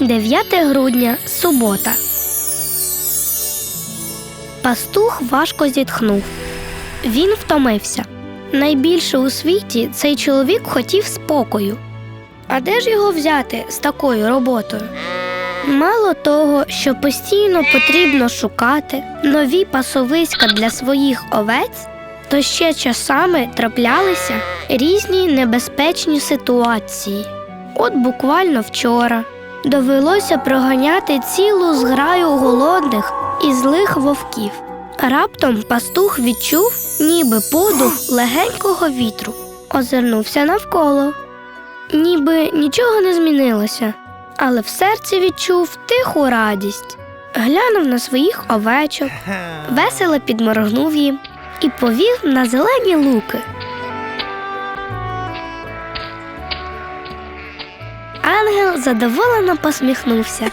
9 грудня, субота. Пастух важко зітхнув. Він втомився. Найбільше у світі цей чоловік хотів спокою. А де ж його взяти з такою роботою? Мало того, що постійно потрібно шукати нові пасовиська для своїх овець, то ще часами траплялися різні небезпечні ситуації. От буквально вчора довелося проганяти цілу зграю голодних і злих вовків. Раптом пастух відчув, ніби подув легенького вітру, озирнувся навколо. Ніби нічого не змінилося, але в серці відчув тиху радість. Глянув на своїх овечок, весело підморгнув їм і повів на зелені луки. Ангел задоволено посміхнувся